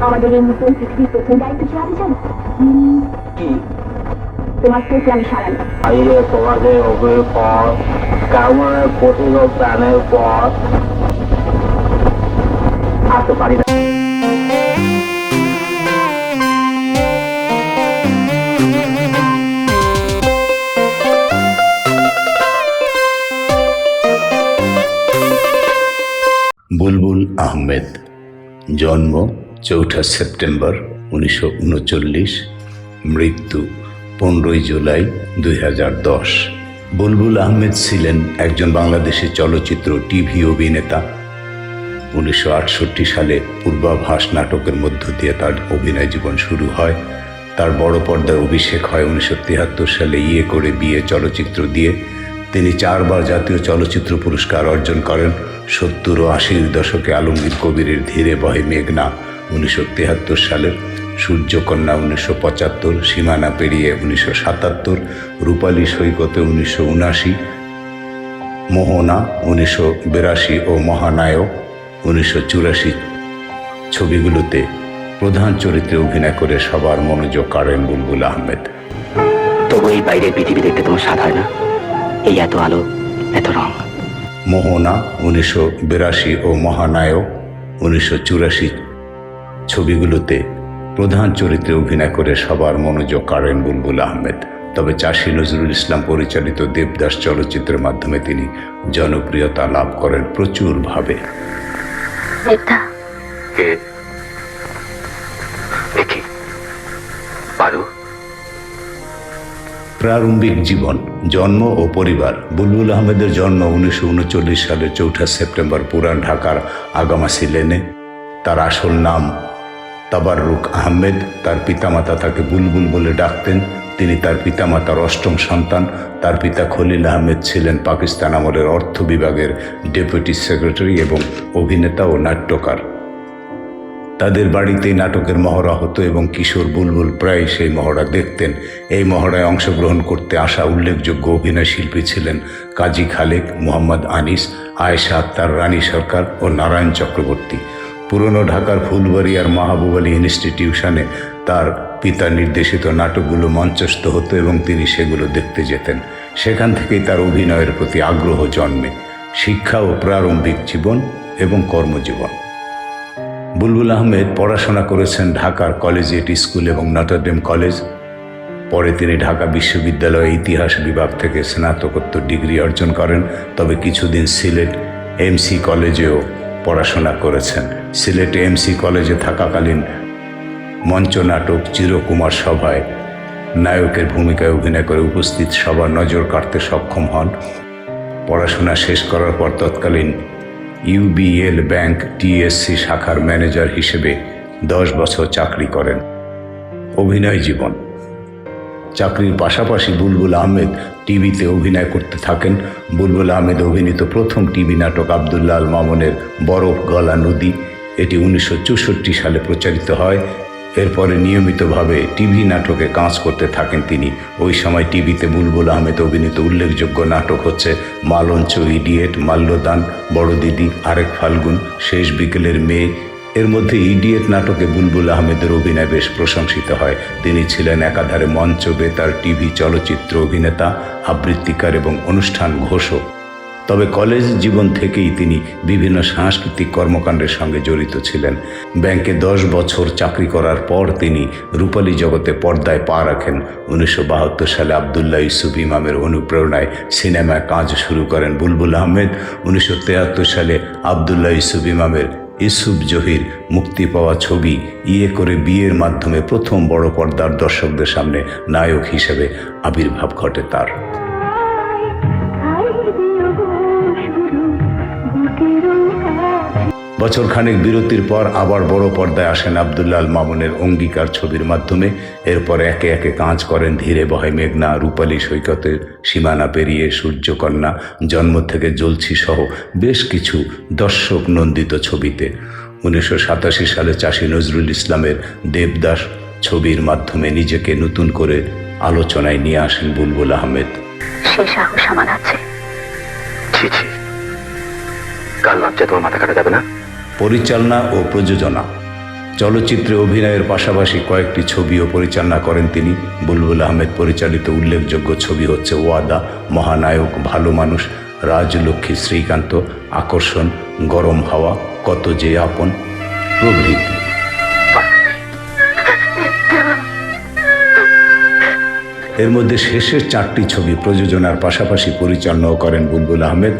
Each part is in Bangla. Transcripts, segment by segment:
আমাদের এই নতুন পৃথিবীর প্রথম দায়িত্ব কি হবে জানো। কি? তোমার তোমাদের পর কেমনের কঠিন প্রাণের পর। আসতে পারি না। বুলবুল আহমেদ জন্ম চৌঠা সেপ্টেম্বর উনিশশো উনচল্লিশ, মৃত্যু পনেরোই জুলাই দুই হাজার দশ। বুলবুল আহমেদ ছিলেন একজন বাংলাদেশি চলচ্চিত্র টিভি অভিনেতা। উনিশশো আটষট্টি সালে পূর্বাভাস নাটকের মধ্য দিয়ে তার অভিনয় জীবন শুরু হয়। তার বড় পর্দায় অভিষেক হয় উনিশশো তিয়াত্তর সালে ইয়ে করে বিয়ে চলচ্চিত্র দিয়ে। তিনি চারবার জাতীয় চলচ্চিত্র পুরস্কার অর্জন করেন। সত্তর ও আশির দশকে আলমগীর কবিরের ধীরে বহে মেঘনা উনিশশো তিয়াত্তর সালের সূর্যকন্যা উনিশশো পঁচাত্তর সীমানা পেরিয়ে উনিশশো সাতাত্তর রূপালী সৈকতে উনিশশো উনাশি মোহনা উনিশশো বিরাশি ও মহানায়ক উনিশশো চুরাশি ছবিগুলোতে প্রধান চরিত্রে অভিনয় করে সবার মনোযোগ কাড়েন বুলবুল আহমেদ। তবু এই বাইরের পৃথিবী দেখতে তোমার স্বাদ হয় না? এই এত আলো এত রং। মোহনা উনিশশো বিরাশি ও মহানায়ক উনিশশো চুরাশি ছবিগুলোতে প্রধান চরিত্রে অভিনয় করে সবার মনোযোগ কাড়েন বুলবুল আহমেদ। তবে চাষী নজরুল ইসলাম পরিচালিত দেবদাস চলচ্চিত্রের মাধ্যমে তিনি জনপ্রিয়তা লাভ করেন প্রচুরভাবে। প্রারম্ভিক জীবন জন্ম ও পরিবার। বুলবুল আহমেদের জন্ম উনিশশো উনচল্লিশ সালের চৌঠা সেপ্টেম্বর পুরান ঢাকার আগামাসি লেনে। তার আসল নাম তাবাররুক আহমেদ তার পিতামাতা তাকে বুলবুল বলে ডাকতেন। তিনি তার পিতামাতার অষ্টম সন্তান। তার পিতা খলিল আহমেদ ছিলেন পাকিস্তান আমলের অর্থ বিভাগের ডেপুটি সেক্রেটারি এবং অভিনেতা ও নাট্যকার। তাদের বাড়িতেই নাটকের মহড়া হতো এবং কিশোর বুলবুল প্রায় সেই মহড়া দেখতেন। এই মহড়ায় অংশগ্রহণ করতে আসা উল্লেখযোগ্য অভিনয় শিল্পী ছিলেন কাজী খালেক, মোহাম্মদ আনিস, আয়েশা আক্তার, রানী সরকার ও নারায়ণ চক্রবর্তী। পুরনো ঢাকার ফুলবাড়িয়ার মাহবুব আলী ইনস্টিটিউশনে তার পিতা নির্দেশিত নাটকগুলো মঞ্চস্থ হতো এবং তিনি সেগুলো দেখতে যেতেন। সেখান থেকেই তার অভিনয়ের প্রতি আগ্রহ জন্মে। শিক্ষা ও প্রারম্ভিক জীবন এবং কর্মজীবন। বুলবুল আহমেদ পড়াশোনা করেছেন ঢাকার কলেজিয়েট স্কুল এবং নটরডেম কলেজ। পরে তিনি ঢাকা বিশ্ববিদ্যালয়ে ইতিহাস বিভাগ থেকে স্নাতকোত্তর ডিগ্রি অর্জন করেন। তবে কিছুদিন সিলেট এমসি কলেজেও পড়াশোনা করেছেন। সিলেটে এমসি কলেজে থাকাকালীন মঞ্চনাটক চিরকুমার সভায় নায়কের ভূমিকায় অভিনয় করে উপস্থিত সবার নজর কাটতে সক্ষম হন। পড়াশোনা শেষ করার পর তৎকালীন ইউবিএল ব্যাংক টিএসসি শাখার ম্যানেজার হিসেবে দশ বছর চাকরি করেন। অভিনয় জীবন। চাকরির পাশাপাশি বুলবুল আহমেদ টিভিতে অভিনয় করতে থাকেন। বুলবুল আহমেদ অভিনীত প্রথম টিভি নাটক আবদুল্লাহ আল মামুনের বরফ গলা নদী। এটি উনিশশো চৌষট্টি সালে প্রচারিত হয়। এরপরে নিয়মিতভাবে টিভি নাটকে কাজ করতে থাকেন তিনি। ওই সময় টিভিতে বুলবুল আহমেদ অভিনীত উল্লেখযোগ্য নাটক হচ্ছে মালঞ্চ ইডিয়েট, মাল্যদান বড় দিদি আরেক ফাল্গুন, শেষ বিকেলের মেয়ে এর মধ্যে ইডিয়েট নাটকে বুলবুল আহমেদের অভিনয় বেশ প্রশংসিত হয়। তিনি ছিলেন একাধারে মঞ্চ বেতার টিভি চলচ্চিত্র অভিনেতা, আবৃত্তিকার এবং অনুষ্ঠান ঘোষক। তবে কলেজ জীবন থেকেই তিনি বিভিন্ন সাংস্কৃতিক কর্মকাণ্ডের সঙ্গে জড়িত ছিলেন। ব্যাংকে দশ বছর চাকরি করার পর তিনি রূপালী জগতে পর্দায় পা রাখেন। উনিশশো বাহাত্তর সালে আবদুল্লাহ ইউসুফ ইমামের অনুপ্রেরণায় সিনেমায় কাজ শুরু করেন বুলবুল আহমেদ। উনিশশো সালে আবদুল্লাহ ইউসুফ ইমামের ইসুফ জহির মুক্তি পাওয়া ছবি ইয়ে করে বিয়ের মাধ্যমে প্রথম বড় পর্দার দর্শকদের সামনে নায়ক হিসেবে আবির্ভাব ঘটে তার। বছর খানেক বিরতির পর আবার বড় পর্দায় আসেন আবদুল্লাহ আল মামুনের অঙ্গীকার ছবির মাধ্যমে। এরপর একে একে কাজ করেন ধীরে বহে মেঘনা রূপালী সৈকতের সীমানা পেরিয়ে সূর্যকন্যা জন্ম থেকে জ্বলছি সহ বেশ কিছু দর্শক নন্দিত ছবিতে। উনিশশো সাতাশি সালে চাষী নজরুল ইসলামের দেবদাস ছবির মাধ্যমে নিজেকে নতুন করে আলোচনায় নিয়ে আসেন বুলবুল আহমেদ। সে সাহস আমার আছে। ছি ছি। কাল লজ্জা তোমার মাথা কাটা যাবে না? পরিচালনা ও প্রযোজনা। চলচ্চিত্রে অভিনয়ের পাশাপাশি কয়েকটি ছবিও পরিচালনা করেন তিনি। বুলবুল আহমেদ পরিচালিত উল্লেখযোগ্য ছবি হচ্ছে ওয়াদা, মহানায়ক, ভালো মানুষ, রাজলক্ষ্মী শ্রীকান্ত, আকর্ষণ, গরম হাওয়া, কত যে আপন প্রভৃতি। এর মধ্যে শেষের চারটি ছবি প্রযোজনার পাশাপাশি পরিচালনাও করেন বুলবুল আহমেদ।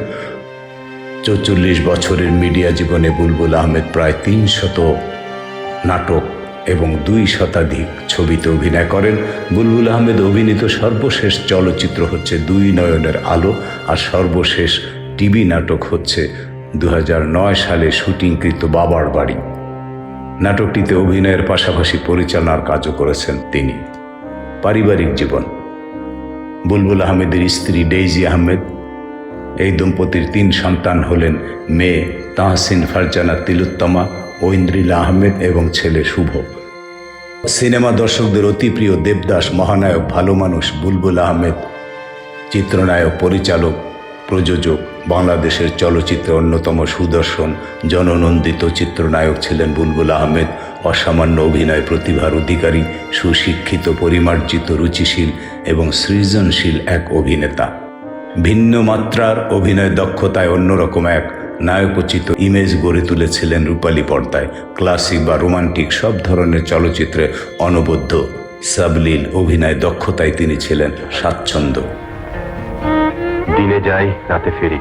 চৌচল্লিশ বছরের মিডিয়া জীবনে বুলবুল আহমেদ প্রায় তিন শত নাটক এবং দুই শতাধিক ছবিতে অভিনয় করেন। বুলবুল আহমেদ অভিনীত সর্বশেষ চলচ্চিত্র হচ্ছে দুই নয়নের আলো আর সর্বশেষ টিভি নাটক হচ্ছে দু হাজার নয় সালে শুটিংকৃত বাবার বাড়ি। নাটকটিতে অভিনয়ের পাশাপাশি পরিচালনার কাজও করেছেন তিনি। পারিবারিক জীবন। বুলবুল আহমেদের স্ত্রী ডেইজি আহমেদ এই দম্পতির তিন সন্তান হলেন মেয়ে তাহসিন ফারজানা তিলোত্তমা ঐন্দ্রিলা আহমেদ এবং ছেলে শুভ। সিনেমা দর্শকদের অতি প্রিয় দেবদাস, মহানায়ক, ভালো মানুষ বুলবুল আহমেদ, চিত্রনায়ক, পরিচালক, প্রযোজক, বাংলাদেশের চলচ্চিত্রে অন্যতম সুদর্শন, জননন্দিত চিত্রনায়ক ছিলেন বুলবুল আহমেদ, অসামান্য অভিনয় প্রতিভার অধিকারী, সুশিক্ষিত, পরিমার্জিত, রুচিশীল এবং সৃজনশীল এক অভিনেতা। ভিন্ন মাত্রার অভিনয় দক্ষতায় অন্যরকম এক নায়কোচিত ইমেজ গড়ে তুলেছিলেন রূপালী পর্দায়। ক্লাসিক বা রোমান্টিক সব ধরনের চলচ্চিত্রে অনবদ্য সাবলীল অভিনয় দক্ষতায় তিনি ছিলেন স্বাচ্ছন্দ্য। দিনে যাই রাতে ফিরি।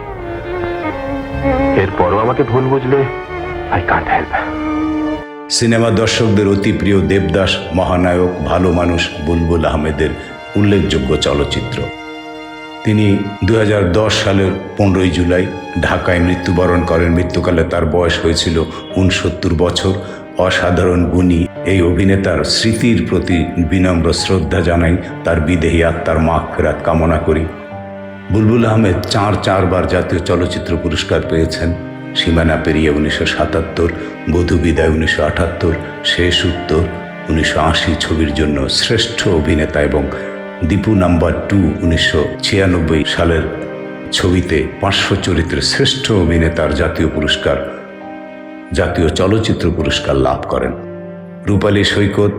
এরপরও আমাকে ভুল বুঝলে আই কান্ট হেল্প সিনেমা দর্শকদের অতি প্রিয় দেবদাস মহানায়ক ভালো মানুষ বুলবুল আহমেদের উল্লেখযোগ্য চলচ্চিত্র। তিনি দু হাজার দশ সালের পনেরোই জুলাই ঢাকায় মৃত্যুবরণ করেন। মৃত্যুকালে তার বয়স হয়েছিল উনসত্তর বছর। অসাধারণ গুণী এই অভিনেতার স্মৃতির প্রতি বিনম্র শ্রদ্ধা জানাই তার বিদেহী আত্মার মা ফেরাত কামনা করি। বুলবুল আহমেদ চার চারবার জাতীয় চলচ্চিত্র পুরস্কার পেয়েছেন। সীমানা পেরিয়ে উনিশশো সাতাত্তর, বধু বিদায় উনিশশো আটাত্তর, শেষ উত্তর উনিশশো আশি ছবির জন্য শ্রেষ্ঠ অভিনেতা এবং দীপু নাম্বার টু, উনিশশো ছিয়ানব্বই সালের ছবিতে পাঁচশো চরিত্রের শ্রেষ্ঠ অভিনেতার জাতীয় পুরস্কার, জাতীয় চলচ্চিত্র পুরস্কার লাভ করেন। রূপালী সৈকত,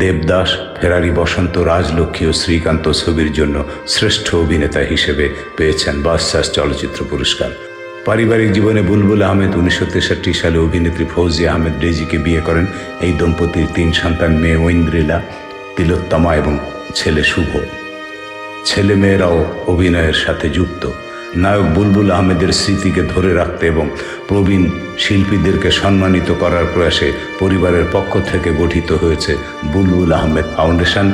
দেবদাস, ফেরারি বসন্ত, রাজলক্ষ্মী ও শ্রীকান্ত ছবির জন্য শ্রেষ্ঠ অভিনেতা হিসেবে পেয়েছেন বাদশাস চলচ্চিত্র পুরস্কার। পারিবারিক জীবনে বুলবুল আহমেদ উনিশশো তেষট্টি সালে অভিনেত্রী ফৌজি আহমেদ রেজিকে বিয়ে করেন। এই দম্পতির তিন সন্তান মেয়ে ঐন্দ্রিলা, তিলোত্তমা এবং ছেলে শুভ। ছেলে মেয়েরাও অভিনয়ের সাথে যুক্ত। নায়ক বুলবুল আহমেদের স্মৃতিকে ধরে রাখতে এবং প্রবীণ শিল্পীদেরকে সম্মানিত করার প্রয়াসে পরিবারের পক্ষ থেকে গঠিত হয়েছে বুলবুল আহমেদ ফাউন্ডেশন।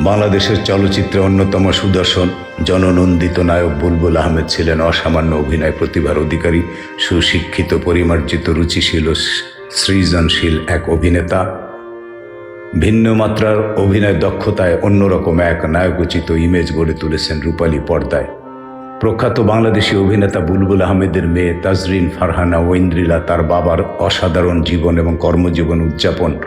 বাংলাদেশের চলচ্চিত্রে অন্যতম সুদর্শন, জননন্দিত নায়ক বুলবুল আহমেদ ছিলেন অসামান্য অভিনয় প্রতিভার অধিকারী, সুশিক্ষিত, পরিমার্জিত, রুচিশীল ও সৃজনশীল এক অভিনেতা। ভিন্ন মাত্রার অভিনয় দক্ষতায় অন্যরকম এক নায়কোচিত ইমেজ গড়ে তুলেছেন রূপালী পর্দায়। প্রখ্যাত বাংলাদেশি অভিনেতা বুলবুল আহমেদের মেয়ে তাজরিন ফারহানা ঐন্দ্রিলা তার বাবার অসাধারণ জীবন এবং কর্মজীবন উদযাপন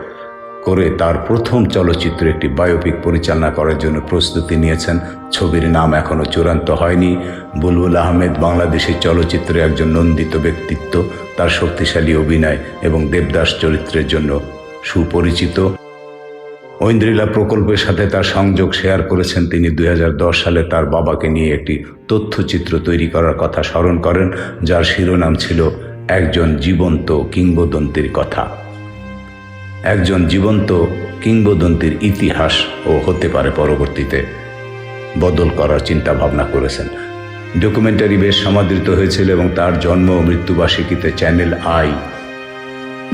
করে তার প্রথম চলচ্চিত্র একটি বায়োপিক পরিচালনা করার জন্য প্রস্তুতি নিয়েছেন। ছবির নাম এখনও চূড়ান্ত হয়নি। বুলবুল আহমেদ বাংলাদেশি চলচ্চিত্রে একজন নন্দিত ব্যক্তিত্ব। তার শক্তিশালী অভিনয় এবং দেবদাস চরিত্রের জন্য সুপরিচিত। ঐন্দ্রিলা প্রকল্পের সাথে তার সংযোগ শেয়ার করেছেন তিনি দু হাজার দশ সালে তার বাবাকে নিয়ে একটি তথ্যচিত্র তৈরি করার কথা স্মরণ করেন, যার শিরোনাম ছিল একজন জীবন্ত কিংবদন্তির কথা। একজন জীবন্ত কিংবদন্তির ইতিহাস ও হতে পারে পরবর্তীতে বদল করার চিন্তা ভাবনা করেছেন। ডকুমেন্টারি বেশ সমাদৃত হয়েছিল এবং তার জন্ম ও মৃত্যুবার্ষিকীতে চ্যানেল আই।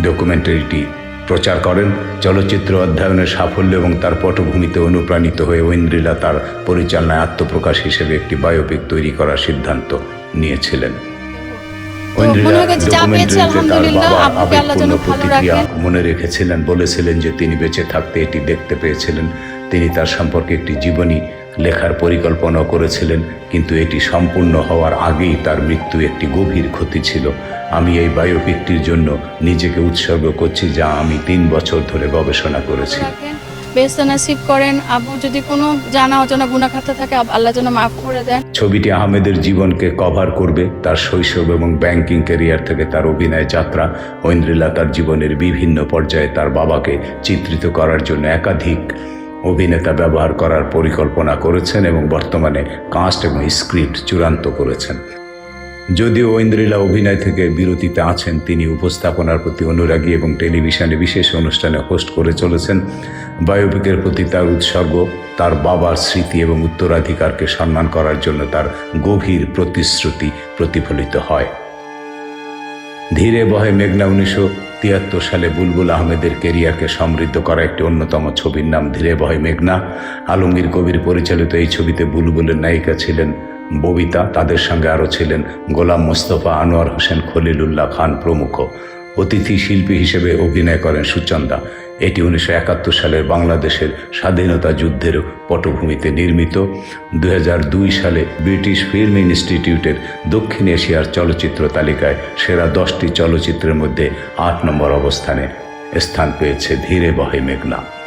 ডকুমেন্টারিটি প্রচার করেন। চলচ্চিত্র অধ্যয়নের সাফল্য এবং তার পটভূমিতে অনুপ্রাণিত হয়ে ঐন্দ্রিলা তার পরিচালনায় আত্মপ্রকাশ হিসেবে একটি বায়োপিক তৈরি করার সিদ্ধান্ত নিয়েছিলেন। মনে রেখেছিলেন বলেছিলেন যে তিনি বেঁচে থাকতে এটি দেখতে পেয়েছিলেন। তিনি তার সম্পর্কে একটি জীবনী লেখার পরিকল্পনা করেছিলেন কিন্তু এটি সম্পূর্ণ হওয়ার আগেই তার মৃত্যু একটি গভীর ক্ষতি ছিল। আমি এই বায়োপিকটির জন্য নিজেকে উৎসর্গ করছি যা আমি তিন বছর ধরে গবেষণা করেছি। নাসিব করেন। আবু যদি কোনো জানা অজানা গুণাখাতা থাকে আল্লাহ যেন মাফ করে দেন। ছবিটি আহমেদের জীবনকে কভার করবে। তার শৈশব এবং ব্যাংকিং ক্যারিয়ার থেকে তার অভিনয় যাত্রা ঐন্দ্রিলা তার জীবনের বিভিন্ন পর্যায়ে তার বাবাকে চিত্রিত করার জন্য একাধিক অভিনেতা ব্যবহার করার পরিকল্পনা করেছেন এবং বর্তমানে কাস্ট এবং স্ক্রিপ্ট চূড়ান্ত করেছেন। যদিও ঐন্দ্রিলা অভিনয় থেকে বিরতিতে আছেন, তিনি উপস্থাপনার প্রতি অনুরাগী এবং টেলিভিশনে বিশেষ অনুষ্ঠানে হোস্ট করে চলেছেন। বায়োপিকের প্রতি তার উৎসর্গ, তার বাবার স্মৃতি এবং উত্তরাধিকারকে সম্মান করার জন্য তার গভীর প্রতিশ্রুতি প্রতিফলিত হয়। ধীরে বহে মেঘনা উনিশশো তিয়াত্তর সালে বুলবুল আহমেদের কেরিয়ারকে সমৃদ্ধ করা একটি অন্যতম ছবির নাম ধীরে বহে মেঘনা। আলমগীর কবির পরিচালিত এই ছবিতে বুলবুলের নায়িকা ছিলেন ববিতা তাদের সঙ্গে আরও ছিলেন। গোলাম মোস্তফা আনোয়ার হোসেন খলিলুল্লাহ খান প্রমুখ। অতিথি শিল্পী হিসেবে অভিনয় করেন সুচন্দা। এটি উনিশশো একাত্তর সালের বাংলাদেশের স্বাধীনতা যুদ্ধের পটভূমিতে নির্মিত। দু হাজার দুই সালে ব্রিটিশ ফিল্ম ইনস্টিটিউটের দক্ষিণ এশিয়ার চলচ্চিত্র তালিকায় সেরা দশটি চলচ্চিত্রের মধ্যে আট নম্বর অবস্থানে স্থান পেয়েছে ধীরে বহে মেঘনা।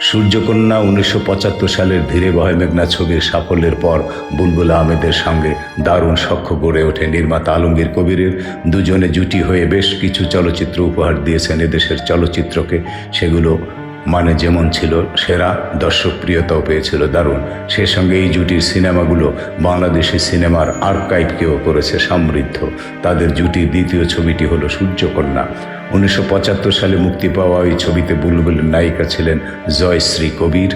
সূর্যকন্যা উনিশশো পঁচাত্তর সালের ধীরে বহে মেঘনা ছবির সাফল্যের পর বুলবুল আহমেদের সঙ্গে দারুণ সখ্য গড়ে ওঠে নির্মাতা আলমগীর কবিরের। দুজনে জুটি হয়ে বেশ কিছু চলচ্চিত্র উপহার দিয়েছেন এদেশের চলচ্চিত্রকে। সেগুলো মানে যেমন ছিল সেরা, দর্শকপ্রিয়তাও পেয়েছিল দারুণ। সে সঙ্গে এই জুটির সিনেমাগুলো বাংলাদেশি সিনেমার আর্কাইভকেও করেছে সমৃদ্ধ। তাদের জুটির দ্বিতীয় ছবিটি হলো সূর্যকন্যা। উনিশশো পঁচাত্তর সালে মুক্তি পাওয়া এই ছবিতে বুলবুলের নায়িকা ছিলেন জয়শ্রী কবির।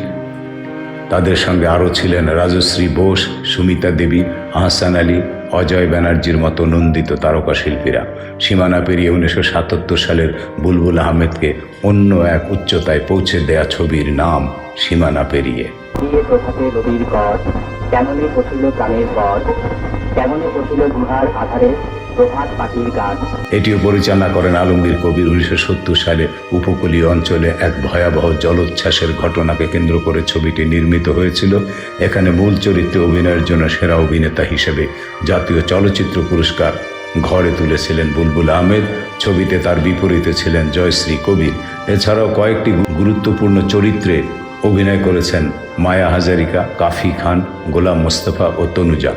তাদের সঙ্গে আরও ছিলেন রাজশ্রী বোস, সুমিতা দেবী, আহসান আলী, অজয় ব্যানার্জির মতো নন্দিত তারকা শিল্পীরা। সীমানা পেরিয়ে উনিশশো সাতাত্তর সালের বুলবুল আহমেদকে অন্য এক উচ্চতায় পৌঁছে দেয়া ছবির নাম সীমানা পেরিয়ে। গুহার আধারে? এটিও পরিচালনা করেন আলমগীর কবির উনিশশো সত্তর সালে উপকূলীয় অঞ্চলে এক ভয়াবহ জলোচ্ছ্বাসের ঘটনাকে কেন্দ্র করে ছবিটি নির্মিত হয়েছিল। এখানে মূল চরিত্রে অভিনয়ের জন্য সেরা অভিনেতা হিসেবে জাতীয় চলচ্চিত্র পুরস্কার ঘরে তুলেছিলেন বুলবুল আহমেদ। ছবিতে তার বিপরীতে ছিলেন জয়শ্রী কবির। এছাড়াও কয়েকটি গুরুত্বপূর্ণ চরিত্রে অভিনয় করেছেন মায়া হাজারিকা, কাফি খান, গোলাম মোস্তফা ও তনুজা।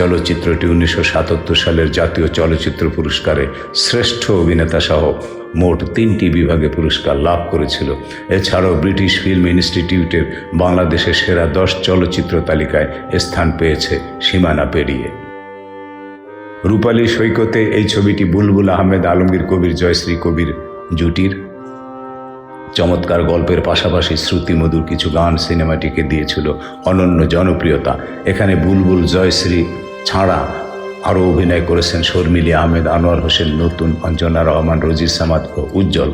চলচ্চিত্রটি উনিশশো সাতাত্তর সালের জাতীয় চলচ্চিত্র পুরস্কারে শ্রেষ্ঠ অভিনেতা সহ মোট তিনটি বিভাগে পুরস্কার লাভ করেছিল। এছাড়াও ব্রিটিশ ফিল্ম ইনস্টিটিউটের বাংলাদেশের সেরা দশ চলচ্চিত্র তালিকায় স্থান পেয়েছে সীমানা পেরিয়ে। রূপালী সৈকতে এই ছবিটি বুলবুল আহমেদ আলমগীর কবির, জয়শ্রী কবির জুটির। চমৎকার গল্পের পাশাপাশি শ্রুতিমধুর কিছু গান সিনেমাটিকে দিয়েছিল অনন্য জনপ্রিয়তা। এখানে বুলবুল, জয়শ্রী ছাড়া আরও অভিনয় করেছেন শর্মিলী আহমেদ আনোয়ার হোসেন নতুন অঞ্জনা রহমান রজির সামাদ ও উজ্জ্বল।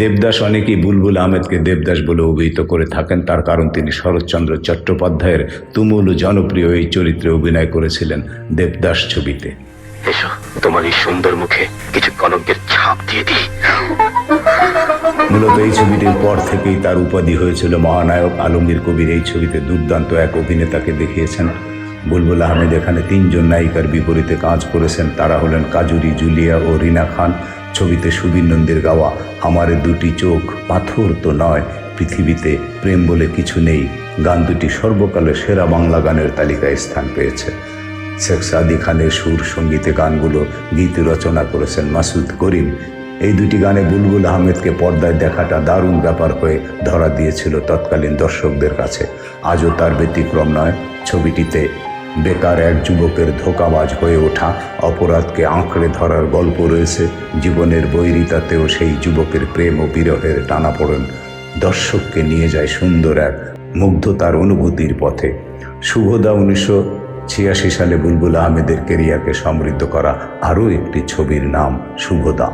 দেবদাস অনেকেই বুলবুল আহমেদকে দেবদাস বলে অভিহিত করে থাকেন। তার কারণ তিনি শরৎচন্দ্র চট্টোপাধ্যায়ের তুমুল জনপ্রিয় এই চরিত্রে অভিনয় করেছিলেন দেবদাস ছবিতে। এসো তোমার এই সুন্দর মুখে কিছু কনকের ছাপ দিয়ে দিই। মূলত এই ছবিটির পর থেকেই তার উপাধি হয়েছিল মহানায়ক আলমগীর কবির। এই ছবিতে দুর্দান্ত এক অভিনেতাকে দেখিয়েছেন বুলবুল আহমেদ এখানে তিনজন নায়িকার বিপরীতে কাজ করেছেন। তারা হলেন কাজুরি, জুলিয়া ও রিনা খান। ছবিতে সুবীর নন্দীর গাওয়া, আমারে দুটি চোখ, পাথর তো নয়, পৃথিবীতে প্রেম বলে কিছু নেই। গান দুটি সর্বকালের সেরা বাংলা গানের তালিকায় স্থান পেয়েছে। শেখ সাদি খানের সুর সঙ্গীতে গানগুলো গীত রচনা করেছেন মাসুদ করিম। এই দুটি গানে বুলবুল আহমেদকে পর্দায় দেখাটা দারুণ ব্যাপার হয়ে ধরা দিয়েছিল তৎকালীন দর্শকদের কাছে। আজও তার ব্যতিক্রম নয়। ছবিটিতে বেকার এক যুবকের ধোকাবাজ হয়ে ওঠা অপরাধকে আঁকড়ে ধরার গল্প রয়েছে জীবনের বৈরিতাতেও সেই যুবকের প্রেম ও বিরহের টানাপোড়েন। দর্শককে নিয়ে যায় সুন্দর এক মুগ্ধতার অনুভূতির পথে। শুভদা উনিশশো ছিয়াশি সালে বুলবুল আহমেদের কেরিয়ারকে সমৃদ্ধ করা আরও একটি ছবির নাম শুভদা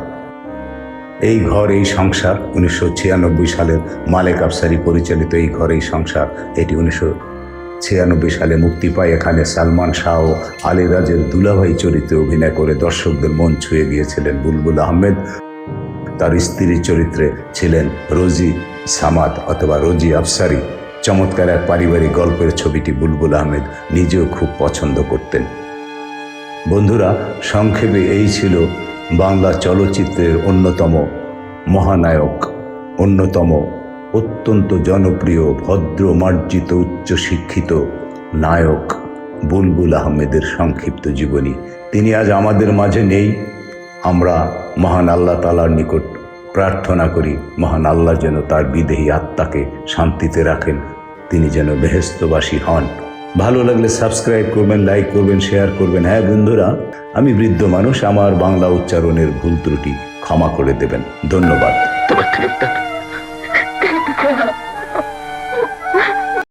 এই ঘর, এই সংসার, উনিশশো ছিয়ানব্বই সালের মালেক আফসারি পরিচালিত এই ঘর, এই সংসার, এটি উনিশশো ছিয়ানব্বই সালে মুক্তি পায় এখানে সালমান শাহ ও আলী রাজের দুলাভাই চরিত্রে অভিনয় করে। দর্শকদের মন ছুঁয়ে গিয়েছিলেন বুলবুল আহমেদ। তার স্ত্রীর চরিত্রে ছিলেন রোজি সামাদ অথবা রোজি আফসারি। চমৎকার এক পারিবারিক গল্পের ছবিটি বুলবুল আহমেদ নিজেও খুব পছন্দ করতেন। বন্ধুরা, সংক্ষেপে এই ছিল বাংলা চলচ্চিত্রের অন্যতম মহানায়ক, অন্যতম অত্যন্ত জনপ্রিয় ভদ্র মার্জিত উচ্চশিক্ষিত নায়ক বুলবুল আহমেদের সংক্ষিপ্ত জীবনী। তিনি আজ আমাদের মাঝে নেই। আমরা মহান আল্লাহ তালার নিকট প্রার্থনা করি, মহান আল্লাহ যেন তার বিদেহী আত্মাকে শান্তিতে রাখেন। তিনি যেন বেহেস্তবাসী হন। ভালো লাগলে সাবস্ক্রাইব করবেন, লাইক করবেন, শেয়ার করবেন। হ্যাঁ বন্ধুরা, আমি বৃদ্ধ মানুষ, আমার বাংলা উচ্চারণের ভুল ত্রুটি ক্ষমা করে দেবেন। ধন্যবাদ। Thank you.